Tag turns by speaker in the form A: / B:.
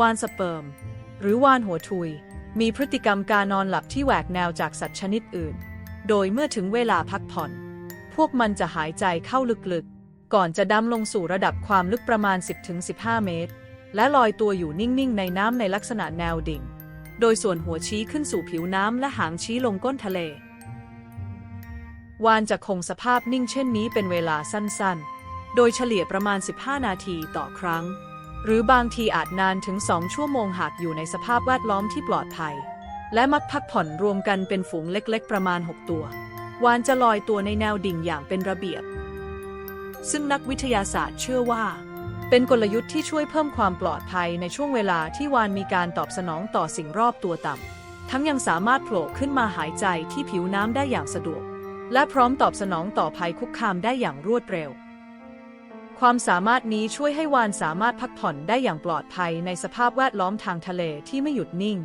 A: วานสเปิร์ม หรือวานหัวทุย มีพฤติกรรมการนอนหลับที่แหวกแนวจากสัตว์ชนิดอื่น โดยเมื่อถึงเวลาพักผ่อน พวกมันจะหายใจเข้าลึกๆ ก่อนจะดำลงสู่ระดับความลึกประมาณ 10-15 เมตร และลอยตัวอยู่นิ่งๆ ในน้ำในลักษณะแนวดิ่ง โดยส่วนหัวชี้ขึ้นสู่ผิวน้ำและหางชี้ลงก้นทะเล วานจะคงสภาพนิ่งเช่นนี้เป็นเวลาสั้นๆ โดยเฉลี่ยประมาณ 15 นาทีต่อครั้ง หรือบางทีอาจนานถึง2ชั่วโมงหากอยู่ในสภาพแวดล้อมที่ปลอดภัย และมักพักผ่อนรวมกันเป็นฝูงเล็กๆ ประมาณ 6 ตัว วานจะลอยตัวในแนวดิ่งอย่างเป็นระเบียบ ซึ่งนักวิทยาศาสตร์เชื่อว่า เป็นกลยุทธ์ที่ช่วยเพิ่มความปลอดภัยในช่วงเวลาที่วานมีการตอบสนองต่อสิ่งรอบตัวต่ำ ทั้งยังสามารถโผล่ขึ้นมาหายใจที่ผิวน้ำได้อย่างสะดวก และพร้อมตอบสนองต่อภัยคุกคามได้อย่างรวดเร็ว ความสามารถนี้ช่วยให้วานสามารถพักผ่อนได้อย่างปลอดภัยในสภาพแวดล้อมทางทะเลที่ไม่หยุดนิ่ง